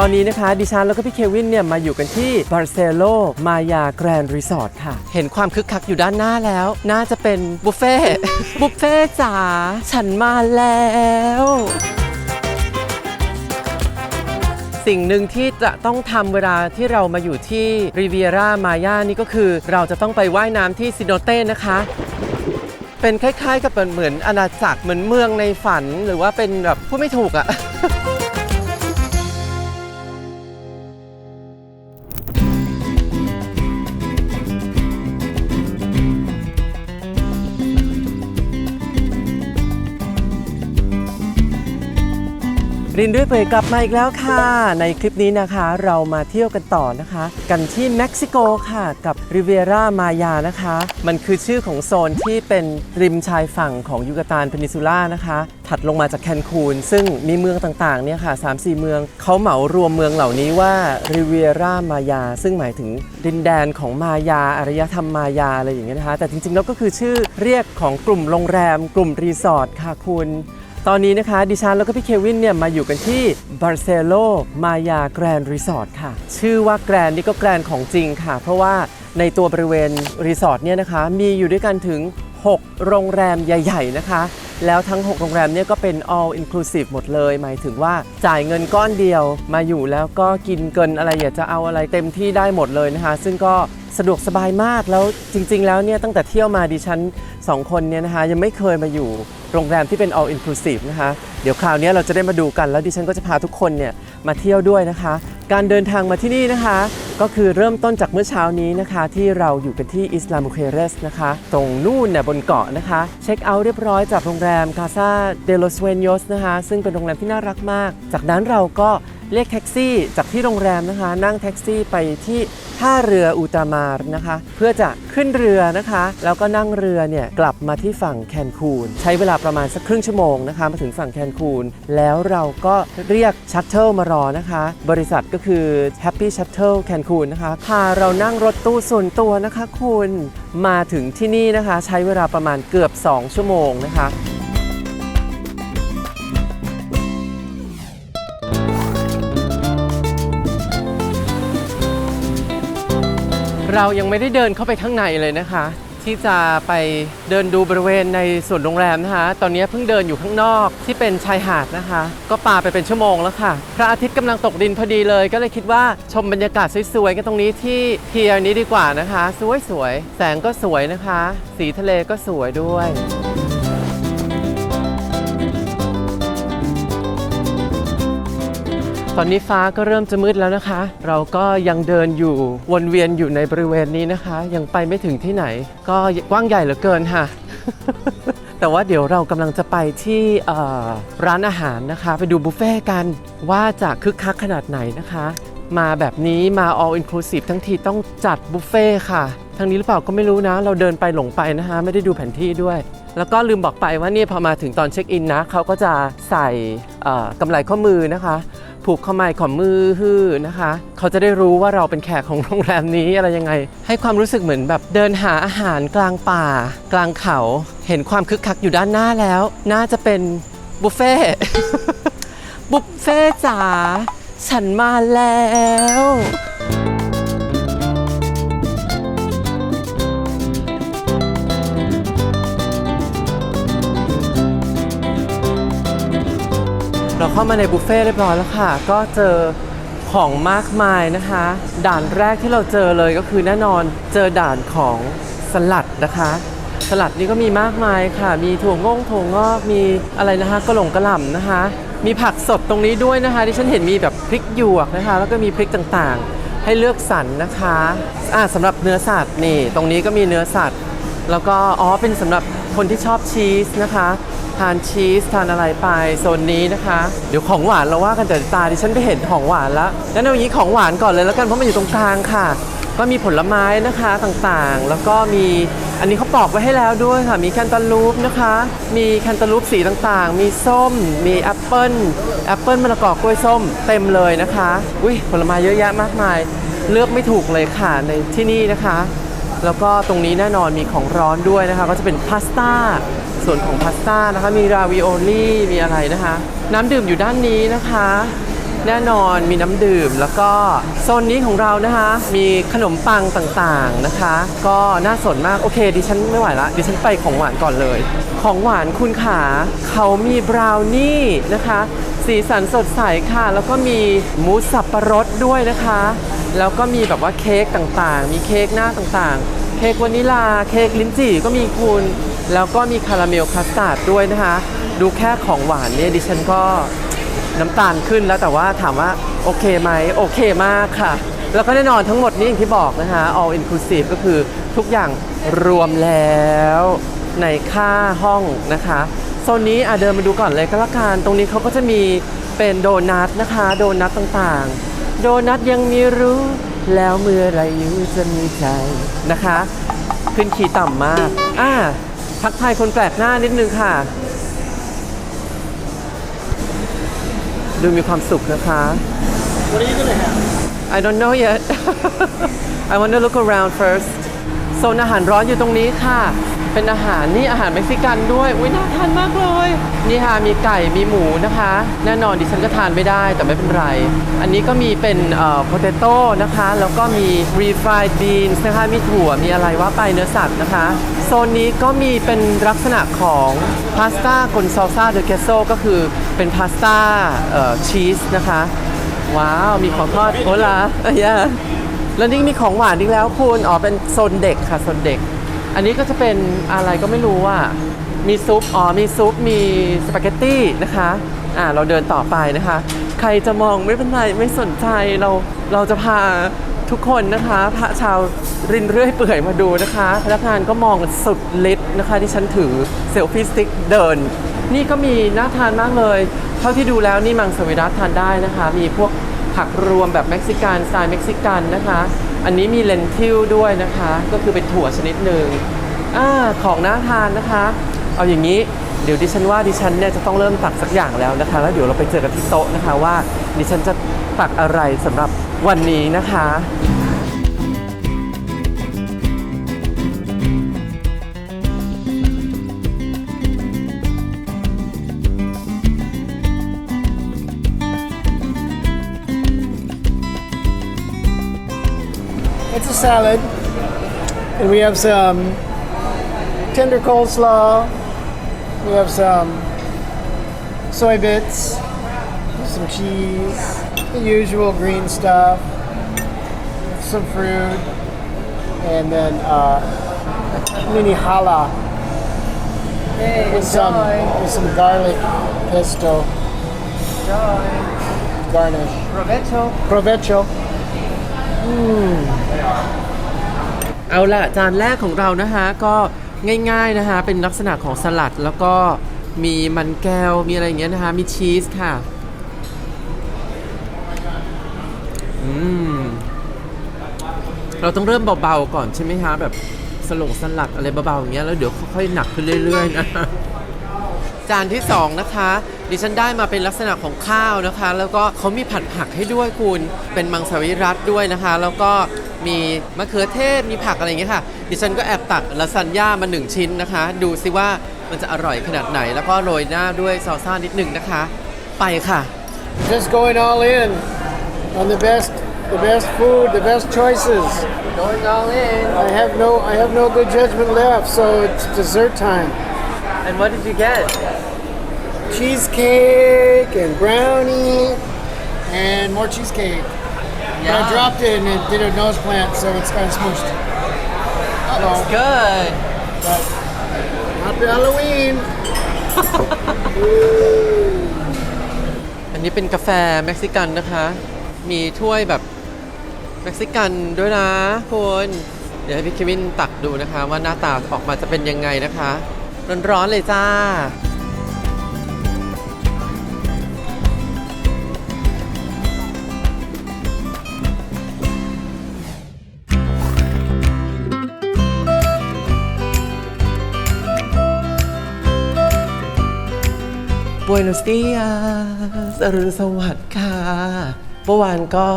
ตอนนี้นะคะดิฉันแล้วก็พี่เควินเนี่ยมาอยู่กันที่บาร์เซโลมายาแกรนด์รีสอร์ทค่ะ เห็นความคึกคักอยู่ด้านหน้าแล้ว น่าจะเป็นบุฟเฟ่ บุฟเฟ่จ๋าฉันมาแล้วสิ่งหนึ่งที่จะต้องทำเวลาที่เรามาอยู่ที่ริเวียร่ามายานี่ก็คือ เราจะต้องไปว่ายน้ำที่ซิโนเต้นะคะ เป็นคล้ายๆ กับเหมือนอาณาจักรเหมือนเมืองในฝัน หรือว่าเป็นแบบพูดไม่ถูกอะ รินด้วยเปยกลับมาอีกแล้วค่ะ ในคลิปนี้นะคะเรามาเที่ยวกันต่อนะคะ กันที่เม็กซิโกค่ะกับริเวร่ามายานะคะ มันคือชื่อของโซนที่เป็นริมชายฝั่งของยูกาตานเพนินซูล่านะคะ ถัดลงมาจากแคนคูน ซึ่งมีเมืองต่างๆเนี่ยค่ะ3-4เมืองเขาเหมารวมเมืองเหล่านี้ว่าริเวร่ามายา ซึ่งหมายถึงดินแดนของมายาอารยธรรมมายาอะไรอย่างเงี้ยนะคะ แต่จริงๆแล้วก็คือชื่อเรียกของกลุ่มโรงแรม กลุ่มรีสอร์ทค่ะคุณ ตอนนี้นะคะดิฉันแล้วก็พี่เควินเนี่ยมาอยู่กันที่บาร์เซโลมายาแกรนด์รีสอร์ทค่ะ ชื่อว่าแกรนนี่ก็แกรนของจริงค่ะ เพราะว่าในตัวบริเวณรีสอร์ทเนี่ยนะคะมีอยู่ด้วยกันถึง 6 โรงแรมใหญ่ๆนะคะ แล้วทั้ง 6 โรงแรมเนี่ยก็เป็น all inclusive หมดเลย หมายถึงว่าจ่ายเงินก้อนเดียวมาอยู่แล้วก็กินเกินอะไรอยากจะเอาอะไรเต็มที่ได้หมดเลยนะคะ ซึ่งก็สะดวกสบายมากแล้วจริง ๆ แล้วเนี่ยตั้งแต่เที่ยวมาดิฉันสองคนเนี่ยนะคะยังไม่เคยมาอยู่ โรงแรมที่เป็น all inclusive นะคะ เดี๋ยวคราวนี้เราจะได้มาดูกันแล้วดิฉันก็จะพาทุกคนเนี่ยมาเที่ยวด้วยนะคะ การเดินทางมาที่นี่นะคะ ก็คือเริ่มต้นจากเมื่อเช้านี้นะคะ ที่เราอยู่กันที่อิสลามุเคเรสนะคะ ตรงนู่นเนี่ยบนเกาะนะคะ เช็คเอาท์เรียบร้อยจากโรงแรมคาซาเดโลสเวนยสนะคะ ซึ่งเป็นโรงแรมที่น่ารักมาก จากนั้นเราก็ เรียกแท็กซี่จากที่โรงแรมนะคะ นั่งแท็กซี่ไปที่ท่าเรืออูตามารนะคะ เพื่อจะขึ้นเรือนะคะ แล้วก็นั่งเรือเนี่ยกลับมาที่ฝั่งแคนคูน ใช้เวลาประมาณสักครึ่งชั่วโมงนะคะ มาถึงฝั่งแคนคูน แล้วเราก็เรียกชัตเทิลมารอนะคะ บริษัทก็คือ Happy Shuttle แคนคูนนะคะ พาเรานั่งรถตู้ส่วนตัวนะคะคุณมาถึงที่นี่นะคะ ใช้เวลาประมาณเกือบ 2 ชั่วโมงนะคะ เรายังไม่ได้เดินเข้าไปข้างในเลยนะคะ ที่จะไปเดินดูบริเวณในส่วนโรงแรมนะคะ ตอนนี้เพิ่งเดินอยู่ข้างนอกที่เป็นชายหาดนะคะ ก็ปาไปเป็นชั่วโมงแล้วค่ะ พระอาทิตย์กำลังตกดินพอดีเลย ก็เลยคิดว่าชมบรรยากาศสวยๆกันตรงนี้ที่เพียร์นี้ดีกว่านะคะ สวยๆแสงก็สวยนะคะ สีทะเลก็สวยด้วย ตอนนี้ฟ้าก็เริ่มจะมืดแล้วนะคะ เราก็ยังเดินอยู่วนเวียนอยู่ในบริเวณนี้นะคะ ยังไปไม่ถึงที่ไหน ก็กว้างใหญ่เหลือเกินค่ะ แต่ว่าเดี๋ยวเรากำลังจะไปที่ร้านอาหารนะคะ ไปดูบุฟเฟ่ต์กันว่าจะคึกคักขนาดไหนนะคะ มาแบบนี้มา all inclusive ทั้งทีต้องจัดบุฟเฟ่ต์ค่ะทางนี้หรือเปล่าก็ไม่รู้นะ เราเดินไปหลงไปนะคะ ไม่ได้ดูแผนที่ด้วย แล้วก็ลืมบอกไปว่านี่พอมาถึงตอนเช็คอินนะเขาก็จะใส่กำไรข้อมือนะคะ ผูกข้อไม้ขอมือฮือนะคะ เขาจะได้รู้ว่าเราเป็นแขกของโรงแรมนี้อะไรยังไง ให้ความรู้สึกเหมือนแบบเดินหาอาหารกลางป่า กลางเขา เห็นความคึกคักอยู่ด้านหน้าแล้ว น่าจะเป็นบุฟเฟ่บุฟเฟ่จ๋าฉันมาแล้ว เข้ามาในบุฟเฟ่ต์เรียบร้อยแล้วค่ะ ก็เจอของมากมายนะคะ ด่านแรกที่เราเจอเลยก็คือแน่นอนเจอด่านของสลัดนะคะ สลัดนี่ก็มีมากมายค่ะ มีถั่วงอกถั่วงอกมีอะไรนะคะกระหล่งกระหล่ำนะคะ มีผักสดตรงนี้ด้วยนะคะที่ฉันเห็นมีแบบพริกหยวกนะคะ แล้วก็มีพริกต่างๆ ให้เลือกสรรนะคะอ่าสำหรับเนื้อสัตว์นี่ ตรงนี้ก็มีเนื้อสัตว์ แล้วก็อ๋อเป็นสำหรับ คนที่ชอบชีสนะคะ ทานชีสทานอะไรไปโซนนี้นะคะ เดี๋ยวของหวานเราว่ากันแต่ตาดิฉันไปเห็นของหวานแล้วงั้นเอาอย่างนี้ของหวานก่อนเลยแล้วกันเพราะมันอยู่ตรงกลางค่ะ ก็มีผลไม้นะคะต่างๆ แล้วก็มีอันนี้เขาปอกไว้ให้แล้วด้วยค่ะ มีแคนตาลูปนะคะ มีแคนตาลูปสีต่างๆ มีส้ม มีแอปเปิ้ล แอปเปิ้ลมะละกอกล้วยส้มเต็มเลยนะคะ อุ้ยผลไม้เยอะแยะมากมาย เลือกไม่ถูกเลยค่ะในที่นี่นะคะ แล้วก็ตรงนี้แน่นอนมีของร้อนด้วยนะคะ ก็จะเป็นพาสต้าส่วนของพาสต้านะคะ มีราวิโอลี่มีอะไรนะคะ น้ำดื่มอยู่ด้านนี้นะคะ แน่นอนมีน้ำดื่มแล้วก็โซนนี้ของเรานะคะ มีขนมปังต่างๆนะคะ ก็น่าสนมากโอเคดิฉันไม่ไหวละดิฉันไปของหวานก่อนเลย ของหวานคุณขาเขามีบราวนี่นะคะ สีสันสดใสค่ะ แล้วก็มีมูสสับปะรดด้วยนะคะ แล้วก็มีแบบว่าเค้กต่างๆ มีเค้กหน้าต่างๆ เค้กวานิลา เค้กลิ้นจี่ก็มีคุณ แล้วก็มีคาราเมลคัสตาร์ดด้วยนะคะ ดูแค่ของหวานเนี่ยดิฉันก็น้ำตาลขึ้นแล้วแต่ว่าถามว่าโอเคไหมโอเคมากค่ะ แล้วก็แน่นอนทั้งหมดนี้อย่างที่บอกนะคะ all inclusive ก็คือทุกอย่างรวมแล้วในค่าห้องนะคะ โซนนี้อะเดินมาดูก่อนเลยก็แล้วกันตรงนี้เขาก็จะมีเป็นโดนัทนะคะ โดนัทต่างๆ โดนัทยังมีรู้ แล้วเมื่อไรอยู่จะมีใจนะคะ ขึ้นขีดต่ำมากอ่าทักทายคนแปลกหน้านิดนึงค่ะ ดูมีความสุขนะคะ What are you gonna have? I don't know yet I want to look around first โซนอาหารร้อนอยู่ตรงนี้ค่ะ เป็นอาหารนี่อาหารเม็กซิกันด้วย อุ้ยน่าทานมากเลย นี่ค่ะมีไก่มีหมูนะคะ แน่นอนดิฉันก็ทานไม่ได้แต่ไม่เป็นไร อันนี้ก็มีเป็นเอ่อ potato นะคะ แล้วก็มี refried beans นะคะ มีถั่วมีอะไรว่าไปเนื้อสัตว์นะคะ โซนนี้ก็มีเป็นลักษณะของพาสต้าคอนซ l ลซาเดอเกโซก็คือเป็นพาสต้าชีสนะคะ ว้าว มีของทอดโอลาเอ้ยแล้วนี่มีของหวานอีกแล้วคุณ อ๋อ เป็นโซนเด็กค่ะ โซนเด็ก อันนี้ก็จะเป็นอะไรก็ไม่รู้อะมีซุป อ๋อ มีซุป มีสปาเกตตี้นะคะ อ่า เราเดินต่อไปนะคะ ใครจะมองไม่เป็นไร ไม่สนใจ เรา เราจะพาทุกคนนะคะพระชาวรินเรื่อยเปื่อยมาดูนะคะ พนักงานก็มองสุดฤทธิ์นะคะที่ฉันถือเซลฟี่สติ๊กเดิน นี่ก็มีน่าทานมากเลย เท่าที่ดูแล้วนี่มังสวิรัตทานได้นะคะ มีพวกผักรวมแบบเม็กซิกันสไตล์เม็กซิกันนะคะ อันนี้มีเลนทิลด้วยนะคะ ก็คือเป็นถั่วชนิดหนึ่งอ่าของน่าทานนะคะ เอาอย่างนี้เดี๋ยวดิฉันว่าดิฉันเนี่ยจะต้องเริ่มตักสักอย่างแล้วนะคะ แล้วเดี๋ยวเราไปเจอกันที่โต๊ะนะคะว่าดิฉันจะตักอะไรสำหรับวันนี้นะคะ salad, and we have some tender coleslaw. We have some soy bits, some cheese, the usual green stuff, some fruit, and then uh, mini challah with some with some garlic pesto garnish. Provecho. เอาละจานแรกของเรานะคะก็ง่ายๆนะคะเป็นลักษณะของสลัดแล้วก็มีมันแก้วมีอะไรอย่างเงี้ยนะคะมีชีสค่ะอืมเราต้องเริ่มเบาๆก่อนใช่ไหมคะแบบสลงสลัดอะไรเบาๆอย่างเงี้ยแล้วเดี๋ยวค่อยๆหนักขึ้นเรื่อยๆนะจานที่ 2 นะคะ ดิฉันได้มาเป็นลักษณะของข้าวนะคะ แล้วก็เขามีผัดผักให้ด้วยคุณเป็นมังสวิรัตด้วยนะคะ แล้วก็ มีมะเขือเทศมีผักอะไรอย่างเงี้ยค่ะ ดิฉันก็แอบตักลาซานญ่ามาหนึ่งชิ้นนะคะ ดูซิว่ามันจะอร่อยขนาดไหน แล้วก็โรยหน้าด้วยซอลซ่านิดหนึ่งนะคะ ไปค่ะ Just going all in on the best, the best food, the best choices. going all in I have no, I have no good judgment left, so it's dessert time. and what did you get Cheesecake and brownie and more cheesecake. But I Yeah. dropped it and it did a nose plant, so it's kind of smooshed. Uh-oh. good But happy Halloween. อันนี้เป็นกาแฟเม็กซิกันนะคะ มีถ้วยแบบเม็กซิกันด้วยนะคุณเดี๋ยวให้พี่เควินตักดูนะคะ ว่าหน้าตาออกมาจะเป็นยังไงนะคะ ร้อนๆเลยจ้า บ u e น o s dias อรุณสวัสดิ์ค่ะ เมื่อวานก็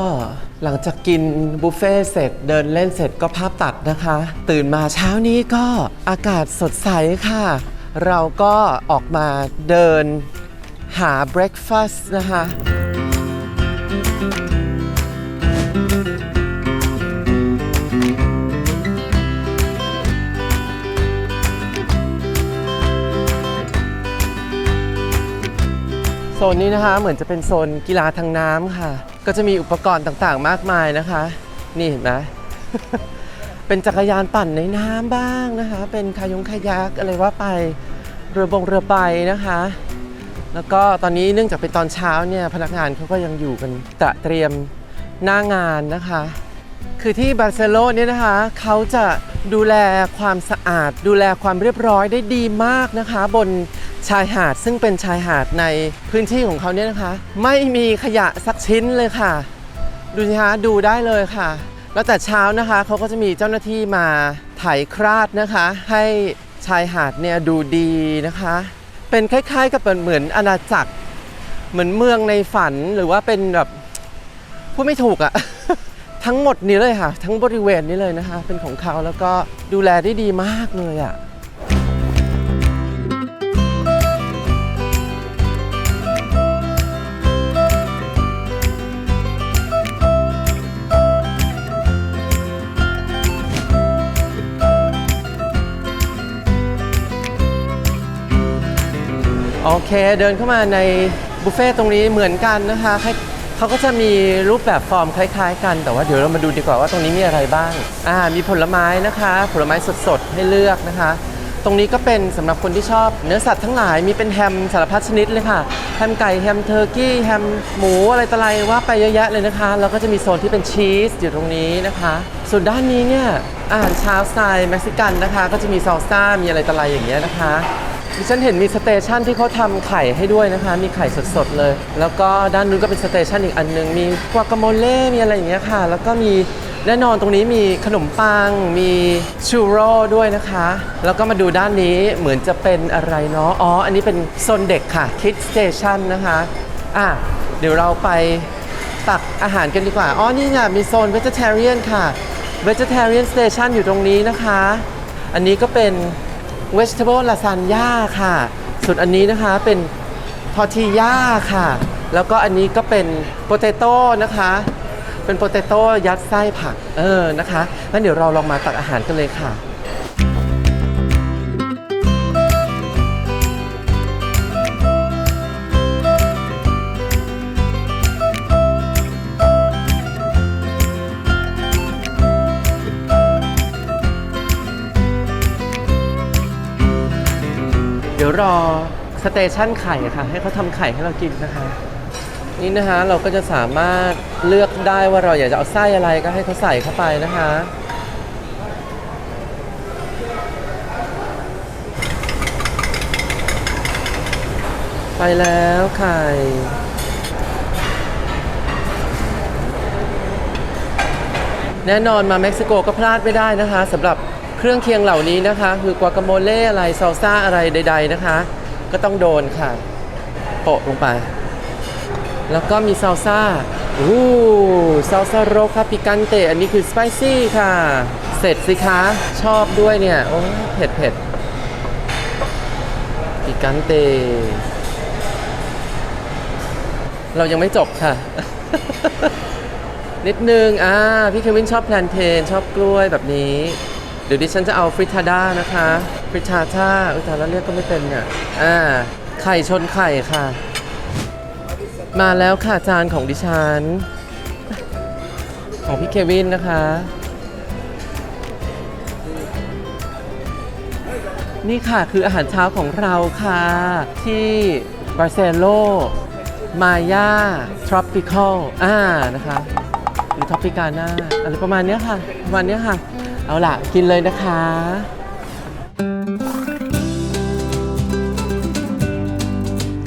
หลังจากกินบุฟเฟ่เสร็จเดินเล่นเสร็จก็ภาพตัดนะคะ ตื่นมาเช้านี้ก็อากาศสดใสค่ะ เราก็ออกมาเดินหาเบรคฟาสต์นะคะ โซนนี้นะคะเหมือนจะเป็นโซนกีฬาทางน้ำค่ะ ก็จะมีอุปกรณ์ต่างๆ มากมายนะคะ นี่เห็นไหม เป็นจักรยานปั่นในน้ำบ้างนะคะ เป็นคายงคายักอะไรว่าไป เรือบงเรือใบนะคะ แล้วก็ตอนนี้เนื่องจากเป็นตอนเช้าเนี่ยพนักงานเขาก็ยังอยู่กันตระเตรียมหน้างานนะคะ คือที่บาร์เซโลเนี่ยนะคะเขาจะดูแลความสะอาด ดูแลความเรียบร้อยได้ดีมากนะคะ บน ชายหาดซึ่งเป็นชายหาดในพื้นที่ของเขาเนี่ยนะคะ ไม่มีขยะสักชิ้นเลยค่ะ ดูสิคะดูได้เลยค่ะ แล้วแต่เช้านะคะเขาก็จะมีเจ้าหน้าที่มาไถคราดนะคะ ให้ชายหาดเนี่ยดูดีนะคะ เป็นคล้ายๆ กับเหมือนอาณาจักร เหมือนเมืองในฝันหรือว่าเป็นแบบพูดไม่ถูกอะ ทั้งหมดนี้เลยค่ะ ทั้งบริเวณนี้เลยนะคะ เป็นของเขาแล้วก็ดูแลได้ดีมากเลยอะ โอเคเดินเข้ามาในบุฟเฟ่ต์ตรงนี้เหมือนกันนะคะเขาก็จะมีรูปแบบฟอร์มคล้าย ๆ กัน แต่ว่าเดี๋ยวเรามาดูดีกว่าว่าตรงนี้มีอะไรบ้างอ่ามีผลไม้นะคะ ผลไม้สดๆให้เลือกนะคะ ตรงนี้ก็เป็นสำหรับคนที่ชอบเนื้อสัตว์ทั้งหลายมีเป็นแฮมสารพัดชนิดเลยค่ะแฮมไก่แฮมเทอร์กี้แฮมหมูอะไรต่ออะไรว่าไปเยอะแยะเลยนะคะแล้วก็จะมีโซนที่เป็นชีสอยู่ตรงนี้นะคะ ส่วนด้านนี้เนี่ยอาหารเช้าสไตล์เม็กซิกันนะคะ ก็จะมีซอลซ่ามีอะไรต่ออะไรอย่างเงี้ยนะคะ ดิฉันเห็นมีสเตชันที่เขาทำไข่ให้ด้วยนะคะ มีไข่สดๆเลย แล้วก็ด้านนู้นก็เป็นสเตชันอีกอันหนึง มีกวากาโมเล่ มีอะไรอย่างเงี้ยค่ะ แล้วก็มีแน่นอนตรงนี้มีขนมปัง มีชูโร่ด้วยนะคะ แล้วก็มาดูด้านนี้เหมือนจะเป็นอะไรเนาะ อ๋อ อันนี้เป็นโซนเด็กค่ะ Kids Station นะคะ อะ เดี๋ยวเราไปตักอาหารกันดีกว่า อ๋อ นี่ไงมีโซน Vegetarian ค่ะ Vegetarian Station อยู่ตรงนี้นะคะ อันนี้ก็เป็น vegetable lasagna ค่ะ ส่วนอันนี้นะคะเป็น tortilla ค่ะ แล้วก็อันนี้ก็เป็น potato นะคะ เป็น potato ยัดไส้ผัก เออ นะคะ งั้นเดี๋ยวเราลองมาตักอาหารกันเลยค่ะ เดี๋ยวรอสเตชันไข่ค่ะ ให้เขาทำไข่ให้เรากินนะคะ นี่นะคะเราก็จะสามารถเลือกได้ว่าเราอยากจะเอาไส้อะไรก็ให้เขาใส่เข้าไปนะคะไปแล้วไข่ แน่นอนมาเม็กซิโกก็พลาดไม่ได้นะคะสำหรับ เครื่องเคียงเหล่านี้นะคะ คือกวากาโมเล่อะไรซอลซ่าอะไรใด ๆนะคะ ก็ต้องโดนค่ะโปะลงไป แล้วก็มีซาลซ่าอู้ซาลซ่าโรคาปิกันเตอันนี้คือสไปซี่ค่ะ เสร็จสิคะชอบด้วยเนี่ย โอ้เผ็ดเผ็ดปิกันเต เรายังไม่จบค่ะนิดนึง อ่า พี่เควินชอบแพลนเทน ชอบกล้วยแบบนี้ เดี๋ยวดิฉันจะเอาฟริทาด้านะคะฟริทาท่าอุตาแล้วเรียกก็ไม่เป็นเนี่ยอ่าไข่ชนไข่ค่ะ มาแล้วค่ะจานของดิฉัน ของพี่เควินนะคะ นี่ค่ะคืออาหารเช้าของเราค่ะ ที่บาร์เซโลมายาทรอปิคอลอ่านะคะ หรือทอปิกาน่าอะไรประมาณเนี้ยค่ะ ประมาณเนี้ยค่ะ เอาล่ะ กินเลยนะคะ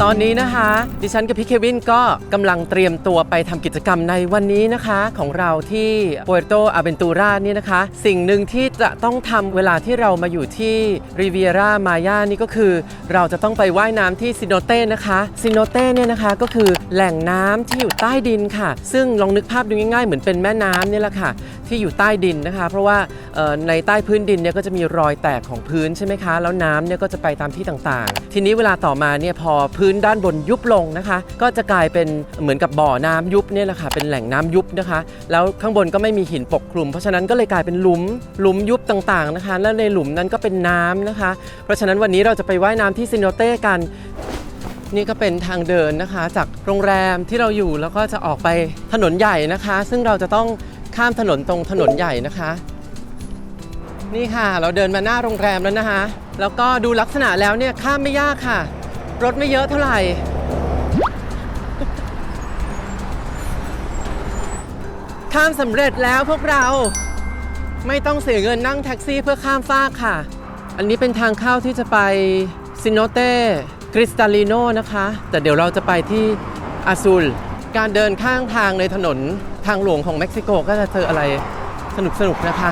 ตอนนี้นะคะ ดิฉันกับพี่เควินก็กำลังเตรียมตัวไปทำกิจกรรมในวันนี้นะคะ ของเราที่ป u เ r โตอาเ n นตูรานี่นะคะ สิ่งหนึ่งที่จะต้องทำเวลาที่เรามาอยู่ที่ริเวียร่ามายานี่ก็คือ เราจะต้องไปว่ายน้ำที่ซินโนเต้นะคะซินโนเต้เนี่ยนะคะก็คือแหล่งน้ำที่อยู่ใต้ดินค่ะ ซึ่งลองนึกภาพดูง่ายๆ เหมือนเป็นแม่น้ำนี่แหละค่ะ ที่อยู่ใต้ดินนะคะ เพราะว่าในใต้พื้นดินเนี่ยก็จะมีรอยแตกของพื้นใช่ไหมคะ แล้วน้ำเนี่ยก็จะไปตามที่ต่างๆ ทีนี้เวลาต่อมาเนี่ยพอพื้นนด้านบนยุบลงนะคะ ก็จะกลายเป็นเหมือนกับบ่อน้ำยุบเนี่ยแหละค่ะเป็นแหล่งน้ำยุบนะคะ แล้วข้างบนก็ไม่มีหินปกคลุม เพราะฉะนั้นก็เลยกลายเป็นหลุมหลุมยุบต่างๆนะคะ แล้วในหลุมนั้นก็เป็นน้ำนะคะ เพราะฉะนั้นวันนี้เราจะไปว่ายน้ำที่ซินโนเต้กันนี่ก็เป็นทางเดินนะคะ จากโรงแรมที่เราอยู่แล้วก็จะออกไปถนนใหญ่นะคะ ซึ่งเราจะต้องข้ามถนนตรงถนนใหญ่นะคะ นี่ค่ะ เราเดินมาหน้าโรงแรมแล้วนะคะ แล้วก็ดูลักษณะแล้วเนี่ยข้ามไม่ยากค่ะ รถไม่เยอะเท่าไหร่ข้ามสำเร็จแล้วพวกเราไม่ต้องเสียเงินนั่งแท็กซี่เพื่อข้ามฟากค่ะ อันนี้เป็นทางเข้าที่จะไปซินโนเต้คริสตัลลิโนนะคะ แต่เดี๋ยวเราจะไปที่อาซูล การเดินข้างทางในถนนทางหลวงของเม็กซิโกก็จะเจออะไรสนุกๆนะคะ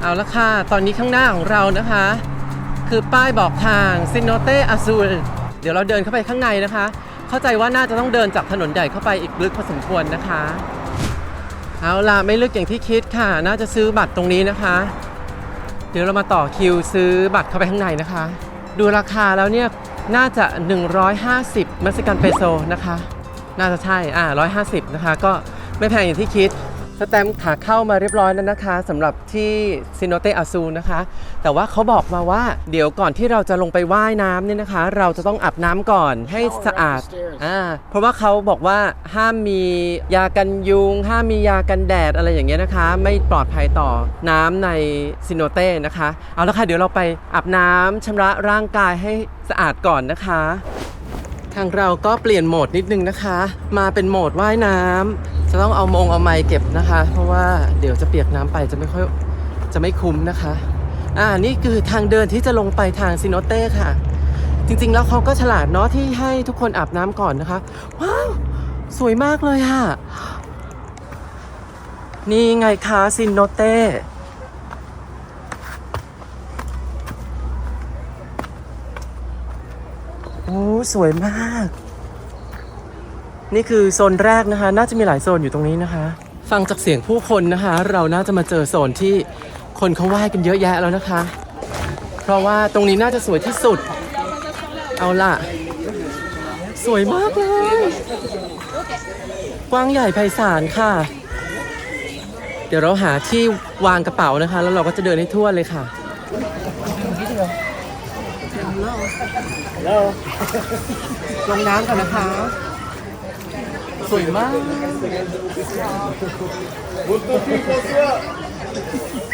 เอาละค่ะ ตอนนี้ข้างหน้าของเรานะคะ คือป้ายบอกทางซินโนเตอาซูลเดี๋ยวเราเดินเข้าไปข้างในนะคะ เข้าใจว่าน่าจะต้องเดินจากถนนใหญ่เข้าไปอีกลึกพอสมควรนะคะ เอาล่ะไม่ลึกอย่างที่คิดค่ะ น่าจะซื้อบัตรตรงนี้นะคะ เดี๋ยวเรามาต่อคิวซื้อบัตรเข้าไปข้างในนะคะ ดูราคาแล้วเนี่ยน่าจะ 150 เม็กซิกันเปโซนะคะ น่าจะใช่ อ่า 150 นะคะ ก็ไม่แพงอย่างที่คิด สแตมป์ขาเข้ามาเรียบร้อยแล้วนะคะสำหรับที่ซินโนเตอาซูนะคะ แต่ว่าเขาบอกมาว่าเดี๋ยวก่อนที่เราจะลงไปว่ายน้ำเนี่ยนะคะ เราจะต้องอาบน้ำก่อนให้สะอาดอ่าเพราะว่าเขาบอกว่าห้ามมียากันยุง ห้ามมียากันแดดอะไรอย่างเงี้ยนะคะ ไม่ปลอดภัยต่อน้ำในซินโนเต้นะคะ เอาละค่ะเดี๋ยวเราไปอาบน้ำชำระร่างกายให้สะอาดก่อนนะคะ ทางเราก็เปลี่ยนโหมดนิดนึงนะคะ มาเป็นโหมดว่ายน้ำจะต้องเอามงเอาไม้เก็บนะคะ เพราะว่าเดี๋ยวจะเปียกน้ำไปจะไม่ค่อยจะไม่คุ้มนะคะ อ่านี่คือทางเดินที่จะลงไปทางซินโนเต้ค่ะ จริง ๆ แล้วเขาก็ฉลาดเนาะที่ให้ทุกคนอาบน้ำก่อนนะคะ ว้าว สวยมากเลยค่ะ นี่ไงคะซินโนเต้ โอ้สวยมาก นี่คือโซนแรกนะคะ น่าจะมีหลายโซนอยู่ตรงนี้นะคะ ฟังจากเสียงผู้คนนะคะ เราน่าจะมาเจอโซนที่คนเขาไหว้กันเยอะแยะแล้วนะคะ เพราะว่าตรงนี้น่าจะสวยที่สุด เอาล่ะ สวยมากเลย กว้างใหญ่ไพศาลค่ะ เดี๋ยวเราหาที่วางกระเป๋านะคะ แล้วเราก็จะเดินให้ทั่วเลยค่ะ Hello. ลงน้ำกันนะคะ สวยมาก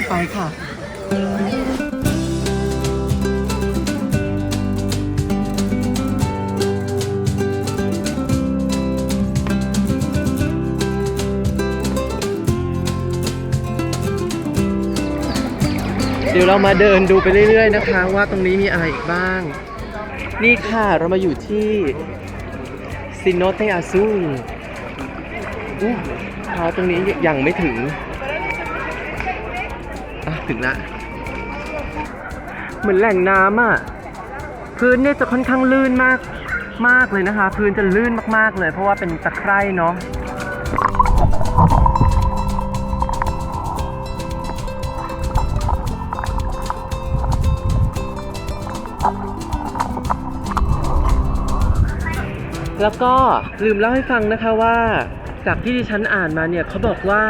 ไปค่ะเดี๋ยวเรามาเดินดูไปเรื่อย ๆ นะคะ ว่าตรงนี้มีอะไรอีกบ้าง นี่ค่ะ เรามาอยู่ที่ซินโนเตอาซูอู้เท้าตรงนี้ยังไม่ถึง อะ ถึงละ เหมือนแหล่งน้ำอะ พื้นเนี่ยจะค่อนข้างลื่นมาก มากเลยนะคะ พื้นจะลื่นมาก ๆ เลย เพราะว่าเป็นตะไคร่เนาะ แล้วก็ลืมเล่าให้ฟังนะคะว่าจากที่ดิฉันอ่านมาเนี่ยเขาบอกว่า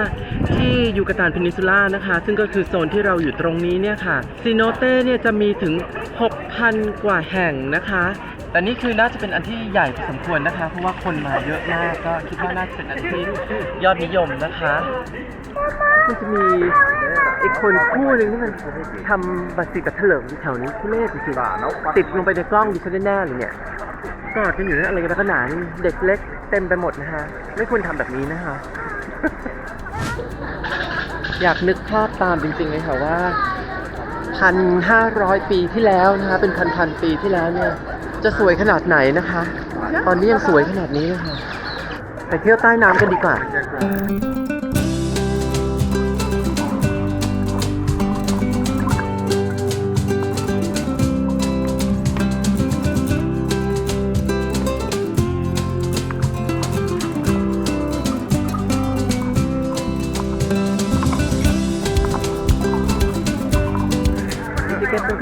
ที่ยูกาตานเพนินซูล่านะคะ ซึ่งก็คือโซนที่เราอยู่ตรงนี้เนี่ยค่ะซีโนเต้เนี่ยจะมีถึง 6,000 กว่าแห่งนะคะแต่นี่คือน่าจะเป็นอันที่ใหญ่พอสมควรนะคะ เพราะว่าคนมาเยอะมากก็คิดว่าน่าจะเป็นอันที่ยอดนิยมนะคะ มันจะมีอีกคนคู่หนึ่งที่มันทำบัตรสีกับเถลิงแถวนี้ทุเรศจริงๆติดลงไปในกล้องดิฉันแน่ๆเลยเนี่ยกอดกันอยู่นั่นอะไรกันขนาดนี้เด็กเล็กเต็มไปหมดนะฮะไม่ควรทำแบบนี้นะคะ อยากนึกภาพตามจริงๆเลยค่ะว่าพันห้าร้อยปีที่แล้วนะคะ เป็นพันพันปีที่แล้วเนี่ย จะสวยขนาดไหนนะคะ ตอนนี้ยังสวยขนาดนี้เลยค่ะ ไปเที่ยวใต้น้ำกันดีกว่า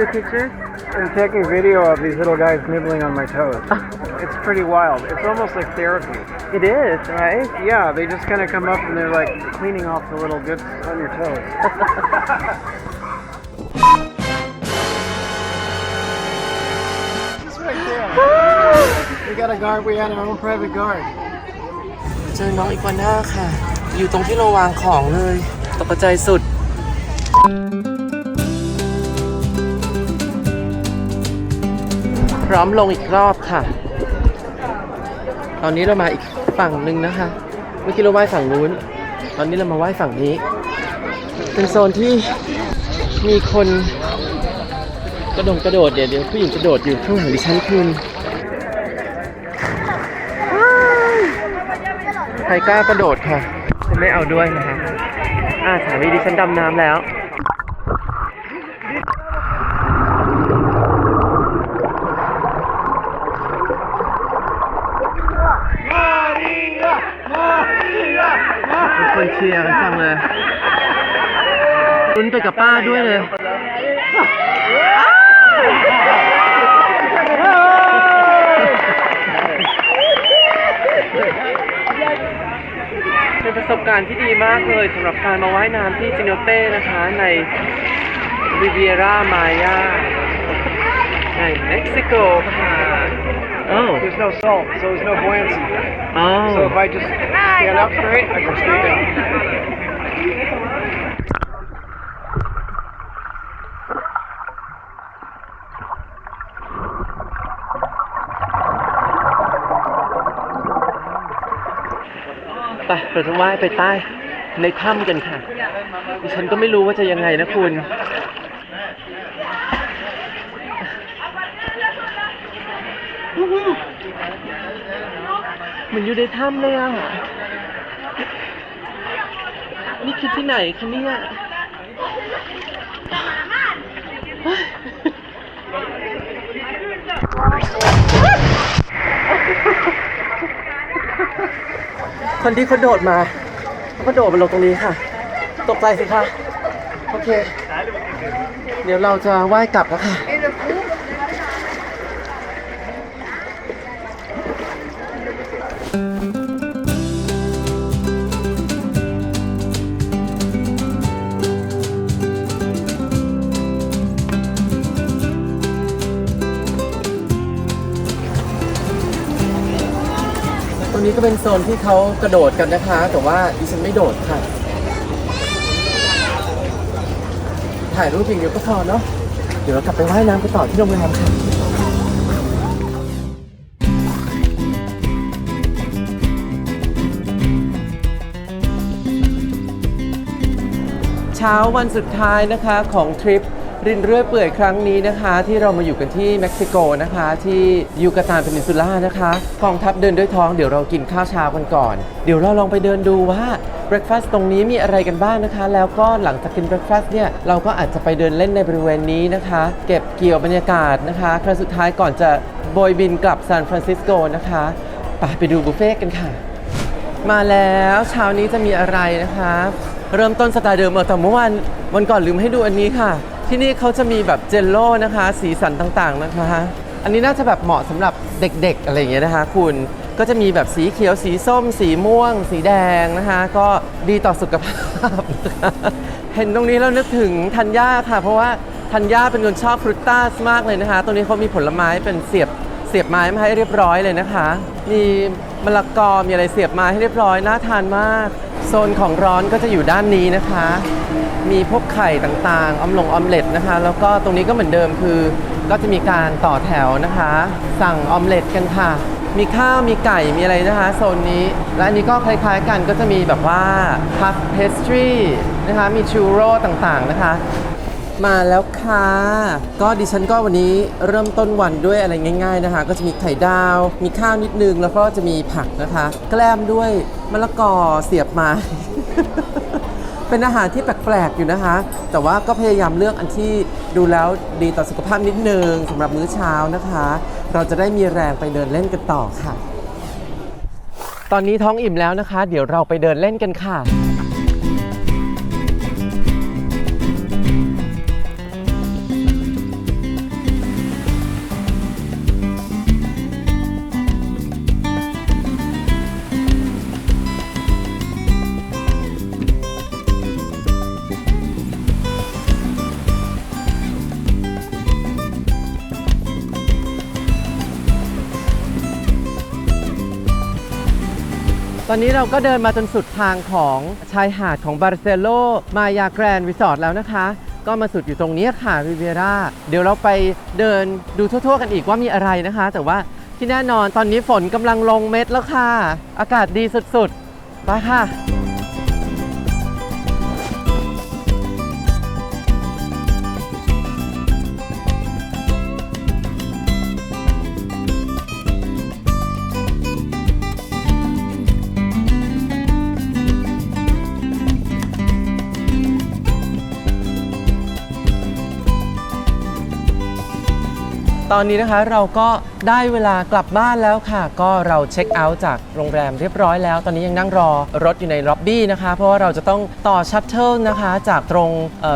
pictures? I'm taking video of these little guys nibbling on my toes. it's pretty wild. It's almost like therapy. it is right Yeah, they just kind of come up and they're like cleaning off the little bits on your toes. It's right there. we got a guard. We had our own private guard. เจอน้องอีกวาน่าค่ะ อยู่ตรงที่เราวางของเลย ตกใจสุด พร้อมลงอีกรอบค่ะ ตอนนี้เรามาอีกฝั่งหนึ่งนะคะ เมื่อกี้เราไหว้ฝั่งนู้น ตอนนี้เรามาไหว้ฝั่งนี้ เป็นโซนที่มีคนกระโดดกระโดดเดี๋ยวเดี๋ยวผู้หญิงกระโดดอยู่ข้างหลังดิฉันคุณใครกล้ากระโดดค่ะฉันไม่เอาด้วยนะคะอ่าสามีดิฉันดำน้ำแล้ว มีคนเชียร์กันจังเลยลุ้น ไปกับป้าด้วยเลย เป็นประสบการณ์ที่ดีมากเลยสำหรับการมาว่ายน้ำที่จิโนเต้นะคะในริเวียร่ามายาในเม็กซิโกค่ะโอ้ There's no salt, so there's no buoyancy. อ๋อ So if I just stand up straight, I go straight down. ไปเราจะว่ายไปใต้ในถ้ำกันค่ะดิฉันก็ไม่รู้ว่าจะยังไงนะคุณ เหมือนอยู่ในถ้ำเลยอะ นี่คือที่ไหนคะเนี่ย คนที่เขาโดดมาเขาก็โดดมาลงตรงนี้ค่ะ ตกใจสิคะ โอเค เดี๋ยวเราจะว่ายกลับแล้วค่ะ นี้ก็เป็นโซนที่เขากระโดดกันนะคะ แต่ว่าดิฉันไม่โดดค่ะ ถ่ายรูปอย่างเดียวก็พอเนาะ เดี๋ยวเรากลับไปว่ายน้ำกันต่อที่โรงแรมค่ะเช้าวันสุดท้ายนะคะของทริป รินเรื่อยเปื่อยครั้งนี้นะคะ ที่เรามาอยู่กันที่เม็กซิโกนะคะ ที่ยูกาตานเพนินซูล่านะคะกองทัพเดินด้วยท้องเดี๋ยวเรากินข้าวเช้ากันก่อน เดี๋ยวเราลองไปเดินดูว่าเบรคฟาสต์ตรงนี้มีอะไรกันบ้างนะคะ แล้วก็หลังจากกินเบรคฟาสต์เนี่ยเราก็อาจจะไปเดินเล่นในบริเวณนี้นะคะ เก็บเกี่ยวบรรยากาศนะคะครั้งสุดท้ายก่อนจะโบยบินกลับซานฟรานซิสโกนะคะไปไปดูบุฟเฟ่ต์กันค่ะ มาแล้วเช้านี้จะมีอะไรนะคะ เริ่มต้นสไตล์เดิมเออแต่เมื่อวันวันก่อนลืมให้ดูอันนี้ค่ะ ที่นี่เขาจะมีแบบเจลโล่นะคะ สีสันต่างๆนะคะ อันนี้น่าจะแบบเหมาะสำหรับเด็กๆ อะไรอย่างเงี้ยนะคะ คุณก็จะมีแบบสีเขียวสีส้ม สีม่วง สีแดงนะคะ ก็ดีต่อสุขภาพ เห็นตรงนี้แล้วนึกถึงธัญญาค่ะ เพราะว่าธัญญาเป็นคนชอบฟรุตต้าสมากเลยนะคะ ตรงนี้เขามีผลไม้เป็นเสียบเสียบไม้มาให้เรียบร้อยเลยนะคะ มี มะละกอมีอะไรเสียบมาให้เรียบร้อยน่าทานมาก โซนของร้อนก็จะอยู่ด้านนี้นะคะ มีพวกไข่ต่างๆออมลงออมเล็ตนะคะ แล้วก็ตรงนี้ก็เหมือนเดิมคือ ก็จะมีการต่อแถวนะคะ สั่งออมเล็ตกันค่ะ มีข้าวมีไก่มีอะไรนะคะ โซนนี้ และอันนี้ก็คล้ายๆกันก็จะมีแบบว่าพัฟเพสทรีนะคะมีชูโรต่างๆนะคะ มาแล้วค่ะ ก็ดิฉันก็วันนี้เริ่มต้นวันด้วยอะไรง่าย ๆนะคะ ก็จะมีไข่ดาว มีข้าวนิดนึง แล้วก็จะมีผักนะคะ แกล้มด้วยมะละกอเสียบไมาเป็นอาหารที่แปลกๆอยู่นะคะ แต่ว่าก็พยายามเลือกอันที่ดูแล้วดีต่อสุขภาพนิดนึงสำหรับมื้อเช้านะคะ เราจะได้มีแรงไปเดินเล่นกันต่อค่ะ ตอนนี้ท้องอิ่มแล้วนะคะ เดี๋ยวเราไปเดินเล่นกันค่ะ ตอนนี้เราก็เดินมาจนสุดทางของชายหาดของบาร์เซโลมายาแกรนด์รีสอร์ทแล้วนะคะ ก็มาสุดอยู่ตรงนี้ค่ะริเวราเดี๋ยวเราไปเดินดูทั่วๆ กันอีกว่ามีอะไรนะคะ แต่ว่าที่แน่นอนตอนนี้ฝนกำลังลงเม็ดแล้วค่ะ อากาศดีสุดๆ ไปค่ะ ตอนนี้นะคะเราก็ได้เวลากลับบ้านแล้วค่ะ ก็เราเช็คเอาท์จากโรงแรมเรียบร้อยแล้ว ตอนนี้ยังนั่งรอรถอยู่ในล็อบบี้นะคะ เพราะว่าเราจะต้องต่อชัตเทิลนะคะ จากตรง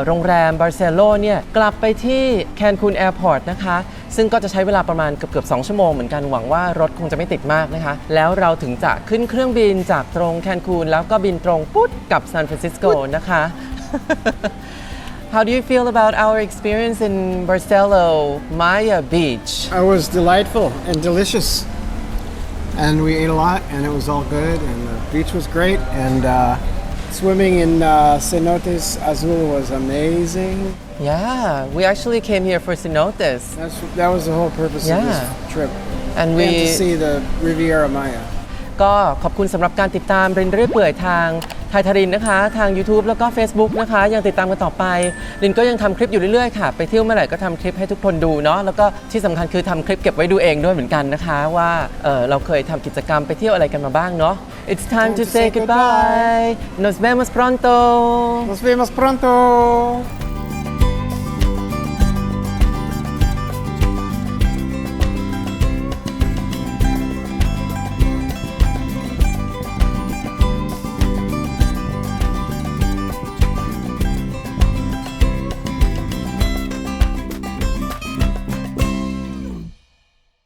โรงแรมบาร์เซโลเนี่ยกลับไปที่แคนคูนแอร์พอร์ตนะคะซึ่งก็จะใช้เวลาประมาณเกือบเกือบ2ชั่วโมงเหมือนกันหวังว่ารถคงจะไม่ติดมากนะคะ แล้วเราถึงจะขึ้นเครื่องบินจากตรงแคนคูนแล้วก็บินตรงปุ๊บกับซานฟรานซิสโกนะคะ How do you feel about our experience in Barcelo Maya Beach? It was delightful and delicious. And we ate a lot, and it was all good, and the beach was great, and uh, swimming in uh, Cenotes Azul was amazing. Yeah, we actually came here for cenotes. That's, that was the whole purpose Yeah. of this trip. And And we to see the Riviera Maya. ก็ขอบคุณสำหรับการติดตามรินเรื่อยเปื่อยทาง ไทยทารินนะคะ ทาง YouTube แล้วก็ Facebook นะคะ ยังติดตามกันต่อไป ลินก็ยังทำคลิปอยู่เรื่อยๆค่ะ ไปเที่ยวเมื่อไหร่ก็ทำคลิปให้ทุกคนดูเนาะแล้วก็ที่สำคัญคือทำคลิปเก็บไว้ดูเองด้วยเหมือนกันนะคะ ว่าเออเราเคยทำกิจกรรมไปเที่ยวอะไรกันมาบ้างเนาะ It's time to say goodbye Nos vemos pronto Nos vemos pronto!